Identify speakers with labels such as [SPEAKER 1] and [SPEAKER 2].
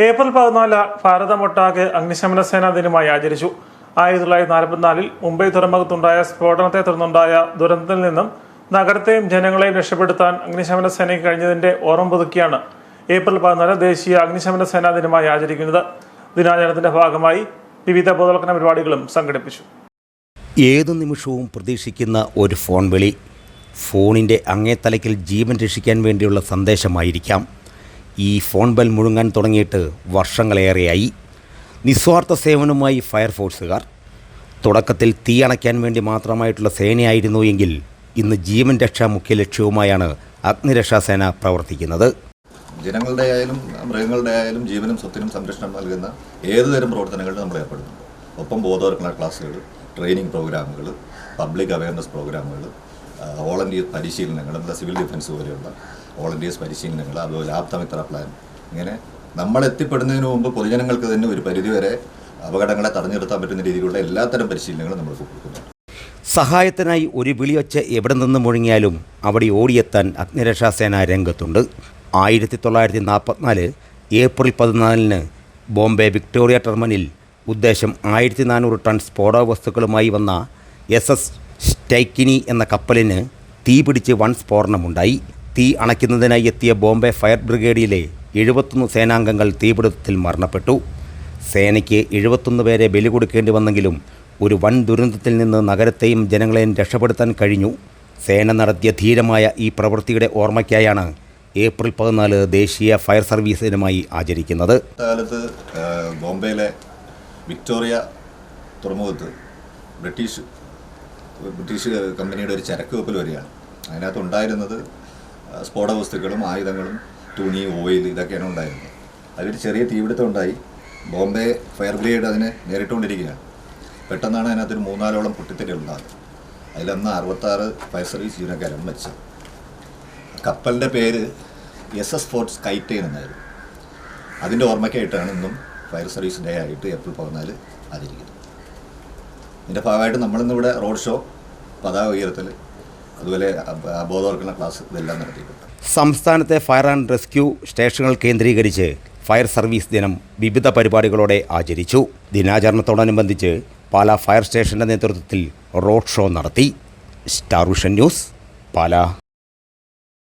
[SPEAKER 1] April പതിനാല് ഭാരതമൊട്ടാകെ അഗ്നിശമന സേനാ ദിനമായി ആചരിച്ചു. ആയിരത്തി തൊള്ളായിരത്തി നാൽപ്പത്തിനാലിൽ മുംബൈ തുറമുഖത്തുണ്ടായ സ്ഫോടനത്തെ തുടർന്നുണ്ടായ ദുരന്തത്തിൽ നിന്നും നഗരത്തെയും ജനങ്ങളെയും രക്ഷപ്പെടുത്താൻ അഗ്നിശമന സേനയ്ക്ക് കഴിഞ്ഞതിന്റെ ഓർമ്മ പുതുക്കിയാണ് ഏപ്രിൽ പതിനാല് ദേശീയ അഗ്നിശമന സേനാ ദിനമായി ആചരിക്കുന്നത്. ദിനാചരണത്തിന്റെ ഭാഗമായി വിവിധ ബോധവൽക്കരണ പരിപാടികളും സംഘടിപ്പിച്ചു.
[SPEAKER 2] ഏതു നിമിഷവും പ്രതീക്ഷിക്കുന്ന ഒരു ഫോൺ വിളി. ഫോണിന്റെ അങ്ങേത്തലയ്ക്കിൽ ജീവൻ രക്ഷിക്കാൻ വേണ്ടിയുള്ള സന്ദേശമായിരിക്കാം. ഈ ഫോൺ ബെൽ മുഴുങ്ങാൻ തുടങ്ങിയിട്ട് വർഷങ്ങളേറെയായി. നിസ്വാർത്ഥ സേവനവുമായി ഫയർഫോഴ്സുകാർ തുടക്കത്തിൽ തീ അണയ്ക്കാൻ വേണ്ടി മാത്രമായിട്ടുള്ള സേനയായിരുന്നു എങ്കിൽ ഇന്ന് ജീവൻ രക്ഷാ മുഖ്യ ലക്ഷ്യവുമായാണ് അഗ്നിരക്ഷാസേന പ്രവർത്തിക്കുന്നത്.
[SPEAKER 3] ജനങ്ങളുടെ ആയാലും മൃഗങ്ങളുടെ ആയാലും ജീവനും സ്വത്തിനും സംരക്ഷണം നൽകുന്ന ഏതുതരം പ്രവർത്തനങ്ങളും നമ്മൾ ഏർപ്പെടുന്നുണ്ട്. ഒപ്പം ബോധവൽക്കരണ ക്ലാസ്സുകൾ ട്രെയിനിങ് പ്രോഗ്രാമുകൾ പബ്ലിക് അവയർനെസ് പ്രോഗ്രാമുകൾ വോളണ്ടിയർ പരിശീലനങ്ങൾ നമ്മുടെ സിവിൽ ഡിഫൻസ് പോലെയുള്ള വോളണ്ടിയേഴ്സ് പരിശീലനങ്ങൾ അതുപോലെ ആപ്തമിത്ര പ്ലാൻ. ഇങ്ങനെ നമ്മൾ എത്തിപ്പെടുന്നതിന് മുമ്പ് പൊതുജനങ്ങൾക്ക് തന്നെ ഒരു പരിധിവരെ അപകടങ്ങളെ തടഞ്ഞു നിർത്താൻ പറ്റുന്ന രീതിയിലുള്ള എല്ലാത്തരം പരിശീലനങ്ങളും നമ്മൾ കൊടുക്കുന്നു
[SPEAKER 2] സഹായത്തിനായി ഒരു വിളിയൊച്ച എവിടെ നിന്ന് മുഴങ്ങിയാലും അവിടെ ഓടിയെത്താൻ അഗ്നിരക്ഷാസേന രംഗത്തുണ്ട്. ആയിരത്തി തൊള്ളായിരത്തി നാൽപ്പത്തിനാല് ഏപ്രിൽ പതിനാലിന് ബോംബെ വിക്ടോറിയ ടെർമിനിൽ ഉദ്ദേശം ആയിരത്തി നാനൂറ് ടൺ സ്ഫോടക വസ്തുക്കളുമായി വന്ന എസ് എസ് സ്റ്റൈക്കിനി എന്ന കപ്പലിന് തീ പിടിച്ച് വൺ സ്ഫോടനമുണ്ടായി. തീ അണയ്ക്കുന്നതിനായി എത്തിയ ബോംബെ ഫയർ ബ്രിഗേഡിലെ എഴുപത്തൊന്ന് സേനാംഗങ്ങൾ തീപിടുത്തത്തിൽ മരണപ്പെട്ടു. സേനയ്ക്ക് എഴുപത്തൊന്ന് പേരെ ബലി കൊടുക്കേണ്ടി വന്നെങ്കിലും ഒരു വൻ ദുരന്തത്തിൽ നിന്ന് നഗരത്തെയും ജനങ്ങളെയും രക്ഷപ്പെടുത്താൻ കഴിഞ്ഞു. സേന നടത്തിയ ധീരമായ ഈ പ്രവൃത്തിയുടെ ഓർമ്മയ്ക്കായാണ് ഏപ്രിൽ പതിനാല് ദേശീയ ഫയർ സർവീസ് ദിനമായി ആചരിക്കുന്നത്.
[SPEAKER 3] കാലത്ത് ബോംബെയിലെ വിക്ടോറിയ തുറമുഖത്ത് ബ്രിട്ടീഷ് ബ്രിട്ടീഷ് കമ്പനിയുടെ ഒരു ചരക്ക് കപ്പൽ വരികയാണ്. അതിനകത്ത് ഉണ്ടായിരുന്നത് സ്ഫോട വസ്തുക്കളും ആയുധങ്ങളും തുണി ഓയിൽ ഇതൊക്കെയാണ് ഉണ്ടായിരുന്നത്. അതിലൊരു ചെറിയ തീപിടുത്തം ഉണ്ടായി. ബോംബെ ഫയർ ബ്രിഗേഡ് അതിനെ നേരിട്ടുകൊണ്ടിരിക്കുകയാണ്. പെട്ടെന്നാണ് അതിനകത്തൊരു മൂന്നാലോളം പൊട്ടിത്തെറി ഉണ്ടാകുന്നത് അതിലന്ന് അറുപത്താറ് ഫയർ സർവീസ് ജീവനക്കാരാണ് മരിച്ചത്. കപ്പലിന്റെ പേര് എസ് എസ് ഫോർട്ട് സ്കൈറ്റൈൻ എന്നായിരുന്നു. അതിന്റെ ഓർമ്മയ്ക്കായിട്ടാണ് ഇന്നും ഫയർ സർവീസ് ഡേ ആയിട്ട് ഏപ്രിൽ പതിനാല് ആചരിക്കുന്നത്. ഇതിന്റെ ഭാഗമായിട്ട് നമ്മളിന്നിവിടെ റോഡ് ഷോ പതാക ഉയർത്തൽ അതുപോലെ ബോധവൽക്കരണ ക്ലാസ് ഇതെല്ലാം നടത്തിയിട്ടുണ്ട്.
[SPEAKER 2] സംസ്ഥാനത്തെ ഫയർ ആൻഡ് റെസ്ക്യൂ സ്റ്റേഷനുകൾ കേന്ദ്രീകരിച്ച് ഫയർ സർവീസ് ദിനം വിവിധ പരിപാടികളോടെ ആചരിച്ചു. ദിനാചരണത്തോടനുബന്ധിച്ച് പാലാ ഫയർ സ്റ്റേഷന്റെ നേതൃത്വത്തിൽ റോഡ് ഷോ നടത്തി. Star vision news Pala.